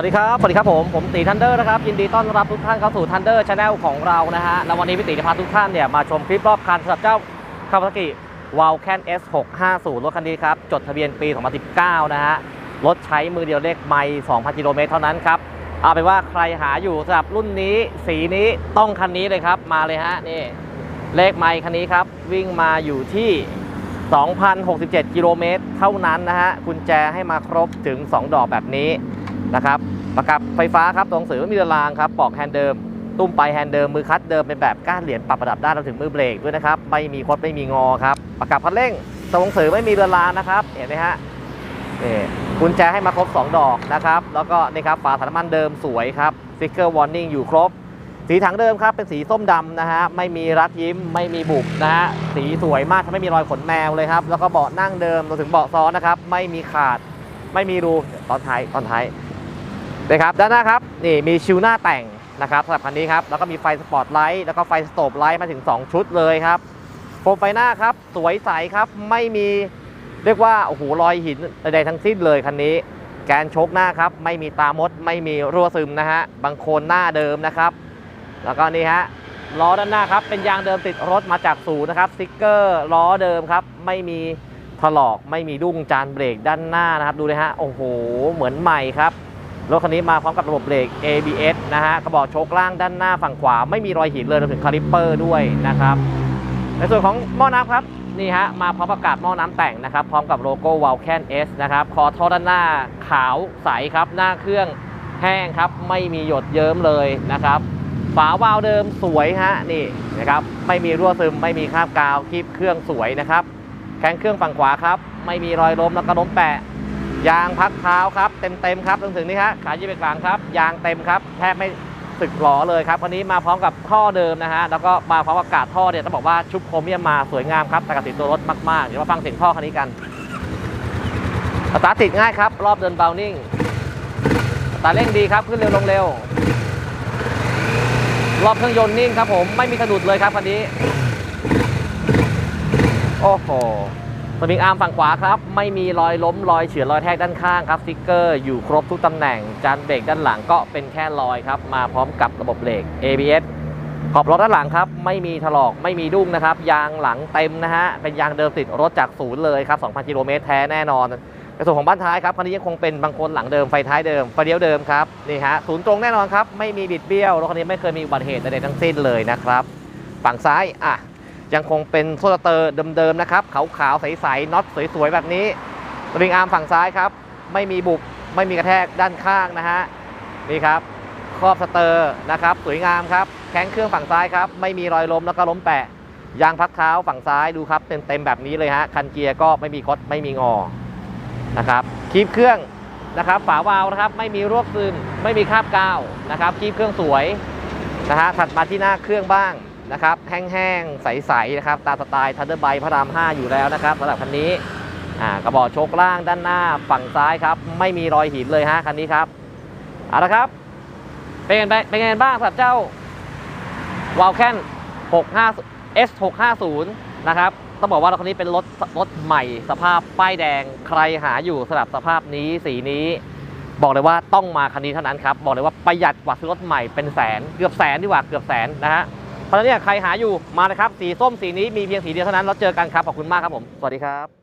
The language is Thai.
วัสดีครับ สวัสดีครับผม ผมตีทันเดอร์นะครับ ยินดีต้อนรับทุกท่านเข้าสู่ทันเดอร์ชาแนลของเรานะฮะ แล้ววันนี้พี่ตีจะพาทุกท่านเนี่ยมาชมคลิปรอบคันสำหรับเจ้าคาวาซากิวาลแคน S650 รถคันนี้ครับ จดทะเบียนปี 2019 นะฮะ รถใช้มือเดียวเลขไม่2,000กิโลเมตรเท่านั้นครับ เอาเป็นว่าใครหาอยู่สำหรับรุ่นนี้ สีนี้ต้องคันนี้เลยครับ มาเลยฮะ นี่ เลขไม่คันนี้ครับ วิ่งมาอยู่ที่2,067 กิโลเมตรเท่านั้นนะฮะ กุญแจให้มาครบถึง 2 ดอกแบบนี้ นะครับประกับไฟฟ้าครับตัวหนังสือมีเรือนรางครับปอกแฮนด์เดิม ตุ้มไปแฮนด์เดิมมือคัดเดิมเป็นแบบก้านเหรียญปรับระดับด้านรวมถึงมือเบรกด้วยนะครับไม่มีคดไม่มีงอครับประกับคันเร่งตัวหนังสือไม่มีเรือรางนะครับเห็นไหมฮะนี่กุญแจให้มาครบ 2 ดอกนะครับแล้วก็นี่ครับฝาถังน้ำมันเดิมสวยครับสติ๊กเกอร์วอร์นิ่งอยู่ครบ สีถังเดิมครับเป็นสีส้มดำนะฮะไม่มีรัดยิ้มไม่มีบุบนะฮะสีสวยมากไม่มีรอยขนแมวเลยครับแล้วก็เบาะนั่งเดิมรวมถึงเบาะซ้อนนะครับไม่มีขาดไม่มีรูตอนท้ายตอนท้าย นะครับด้านหน้าครับนี่มีชิวหน้าแต่งนะครับสำหรับคันนี้ครับแล้วก็มีไฟสปอตไลท์แล้วก็ไฟสโตบไลท์มาถึง 2 ชุดเลยครับโคมไฟหน้าครับสวยใสครับไม่มีเรียกว่าโอ้โหรอยหินใดๆทั้งสิ้นเลยคันนี้ แกนโชกหน้าครับไม่มีตามดไม่มีรั่วซึมนะฮะบางโคนหน้าเดิมนะครับ แล้วก็นี่ฮะล้อด้านหน้าครับเป็นยางเดิมติดรถมาจากศูนย์นะครับสติ๊กเกอร์ล้อเดิมครับไม่มีถลอกไม่มีดุ้งจานเบรกด้านหน้านะครับดูเลยฮะโอ้โหเหมือนใหม่ครับ รถคันนี้มาพร้อมกับระบบเบรก ABS นะฮะกระบอกโชคล่างด้านหน้าฝั่งขวา ไม่มีรอยหินเลยรวมถึงคาลิปเปอร์ด้วยนะครับ ในส่วนของหม้อน้ำครับนี่ฮะมาพร้อมประกาศหม้อน้ำแต่งนะครับ พร้อมกับโลโก้ w a l c a n S นะครับ คอท่อด้านหน้าขาวใสครับ หน้าเครื่องแห้งครับ ไม่มีหยดเยิ้มเลยนะครับ ฝาวาล์วเดิมสวยฮะนี่นะครับ ไม่มีรั่วซึม ไม่มีคราบกาวคลิปเครื่องสวยนะครับ แข้งเครื่องฝั่งขวาครับ ไม่มีรอยล้มแล้วก็ล้มแปะ ยางพักเท้าครับเต็มเต็มๆครับจนถึงนี่ฮะขายีเบรกหลังครับ ยางเต็มครับแทบไม่สึกหลอเลยครับวันนี้มาพร้อมกับท่อเดิมนะฮะแล้วก็มาพร้อมกับกาดท่อเนี่ยต้องบอกว่าชุบโครเมียมมาสวยงามครับแต่กับติดตัวรถมากๆเดี๋ยวมาฟังเสียงท่อคันนี้กันสตาร์ติดง่ายครับ รอบเดินเบานิ่งสตาร์เร่งดีครับขึ้นเร็วลงเร็ว รอบเครื่องยนต์นิ่งครับผมไม่มีสะดุดเลยครับคันนี้ โอ้โห สปริงอาร์มฝั่งขวาครับ ไม่มีรอยล้มรอยเฉือนรอยแทกด้านข้างครับสติ๊กเกอร์อยู่ครบทุกตำแหน่ง จานเบรกด้านหลังก็เป็นแค่รอยครับ มาพร้อมกับระบบเบรก ABS ขอบรถด้านหลังครับ ไม่มีถลอกไม่มีดุ้งนะครับ ยางหลังเต็มนะฮะ เป็นยางเดิมติดรถจากศูนย์เลยครับ 2,000 กิโลเมตรแท้แน่นอน ในส่วนของบ้านท้ายครับคันนี้ยังคงเป็นบางคนหลังเดิมไฟท้ายเดิมไฟเลี้ยวเดิมครับนี่ฮะศูนย์ตรงแน่นอนครับไม่มีบิดเบี้ยวรถคันนี้ไม่เคยมีอุบัติเหตุใดๆทั้งสิ้นเลยนะครับฝั่งซ้ายอะ ยังคงเป็นโซลาเตอร์เดิมๆนะครับขาวๆใสๆน็อตสวยๆแบบนี้สปริงอาร์มฝั่งซ้ายครับไม่มีบุบไม่มีกระแทกด้านข้างนะฮะนี่ครับครอบสเตอร์นะครับสวยงามครับแข้งเครื่องฝั่งซ้ายครับไม่มีรอยล้มแล้วก็ล้มแปะยางพักเท้าฝั่งซ้ายดูครับเต็มๆแบบนี้เลยฮะคันเกียร์ก็ไม่มีคดไม่มีงอนะครับคีบเครื่องนะครับฝาวาล์วนะครับไม่มีรวบซึมไม่มีคราบกาวนะครับคีบเครื่องสวยนะฮะถัดมาที่หน้าเครื่องบ้าง นะครับ แห้งๆ ใสๆ นะครับ ตาสไตล์ทันเดอร์ไบพระราม 5 อยู่แล้วนะครับสำหรับคันนี้กระบอกโชคล่างด้านหน้าฝั่งซ้ายครับ ไม่มีรอยหินเลยฮะคันนี้ครับ เอาละครับ เป็นไงเป็นไงบ้างสำหรับเจ้าวาลแคน65 S 650 นะครับ ต้องบอกว่ารถคันนี้เป็นรถรถใหม่สภาพป้ายแดงใครหาอยู่สำหรับสภาพนี้สีนี้บอกเลยว่าต้องมาคันนี้เท่านั้นครับ บอกเลยว่าประหยัดกว่าซื้อรถใหม่เป็นแสนเกือบแสนดีกว่าเกือบแสนนะฮะ เพราะฉะนั้นเนี่ยใครหาอยู่มานะครับสีส้มสีนี้มีเพียงสีเดียวเท่านั้นแล้วเจอกันครับขอบคุณมากครับผมสวัสดีครับ